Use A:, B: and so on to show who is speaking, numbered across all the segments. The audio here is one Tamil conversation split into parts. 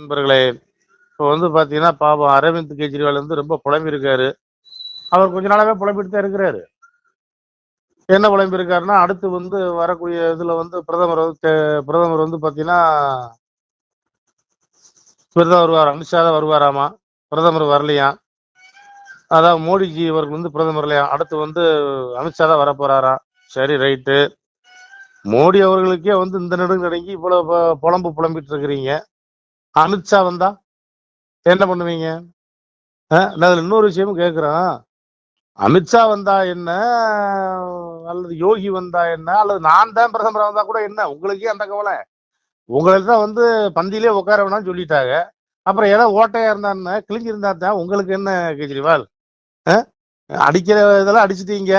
A: நண்பர்களே இப்போ வந்து பார்த்தீங்கன்னா பாவம் அரவிந்த் கெஜ்ரிவால் வந்து ரொம்ப புலம்பியிருக்காரு. அவர் கொஞ்ச நாளாகவே புலம்பிட்டு தான் இருக்கிறாரு. என்ன புலம்பியிருக்காருன்னா அடுத்து வந்து வரக்கூடிய இதுல வந்து பிரதமர் வந்து பிரதமர் வந்து பார்த்தீங்கன்னா பிரதமர் வருவார்? அமித்ஷா தான் வருவாராமா? பிரதமர் வரலையா? அதான் மோடிஜி இவருக்கு வந்து பிரதமர் இல்லையா? அடுத்து வந்து அமித்ஷா தான் வரப்போறாராம் சரி ரைட்டு. மோடி அவர்களுக்கே வந்து இந்த நெடுங்க நடுங்கி இவ்வளவு புலம்பு புலம்பிட்டு இருக்கிறீங்க. அமித்ஷா வந்தா என்ன பண்ணுவீங்க? நான் அதில் இன்னொரு விஷயமும் கேட்குறேன் அமித்ஷா வந்தா என்ன? அல்லது யோகி வந்தா என்ன? அல்லது நான் தான் பிரதமராக வந்தா கூட என்ன? உங்களுக்கே அந்த கவலை. உங்களுக்கு தான் வந்து பந்தியிலே உட்கார வேணாம்னு சொல்லிட்டாங்க. அப்புறம் ஏதோ ஓட்டையா இருந்தான்னு கிழிஞ்சிருந்தா தான் உங்களுக்கு என்ன கெஜ்ரிவால்? அடிக்கிற இதெல்லாம் அடிச்சிட்டீங்க.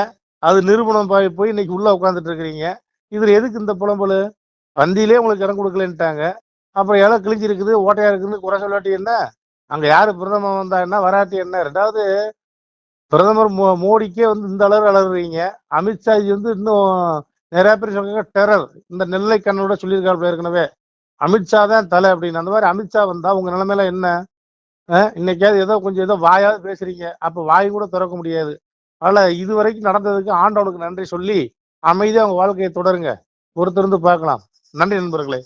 A: அது நிரூபணம் போய் போய் இன்னைக்கு உள்ள உட்காந்துட்டு இருக்கிறீங்க. இதுல எதுக்கு இந்த புலம்பல்? பந்தியிலே உங்களுக்கு இடம் கொடுக்கலன்ட்டாங்க. அப்புறம் இலை கிழிஞ்சிருக்குது ஓட்டையா இருக்குன்னு குறை சொல்லாட்டி என்ன? அங்க யாரு பிரதமர் வந்தா என்ன? வராட்டி என்ன? ரெண்டாவது பிரதமர் மோ- மோடிக்கே வந்து இந்த அளவு அமித்ஷா அமித்ஷாஜி வந்து இன்னும் நிறைய பேர் சொல்றாங்க டெரர் இந்த நெல்லை கண்ணோட சொல்லியிருக்காரு ஏற்கனவே. அமித்ஷா தான் தலை அப்படின்னு. அந்த மாதிரி அமித்ஷா வந்தா உங்க நிலைமையில என்ன? இன்னைக்காவது ஏதோ கொஞ்சம் ஏதோ வாயாவது பேசுறீங்க. அப்ப வாய் கூட திறக்க முடியாது. அதனால இது வரைக்கும் நடந்ததுக்கு ஆண்டவனுக்கு நன்றி சொல்லி அமைதியாக அவங்க வாழ்க்கையை தொடருங்க. பொறுத்திருந்து பார்க்கலாம். நன்றி நண்பர்களே.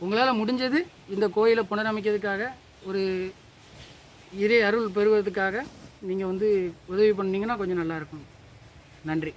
B: உங்களால் முடிஞ்சது இந்த கோயிலை புனரமைக்கிறதுக்காக ஒரு இறை அருள் பெறுவதற்காக நீங்கள் வந்து உதவி பண்ணிங்கன்னா கொஞ்சம் நல்லாயிருக்கும் நன்றி.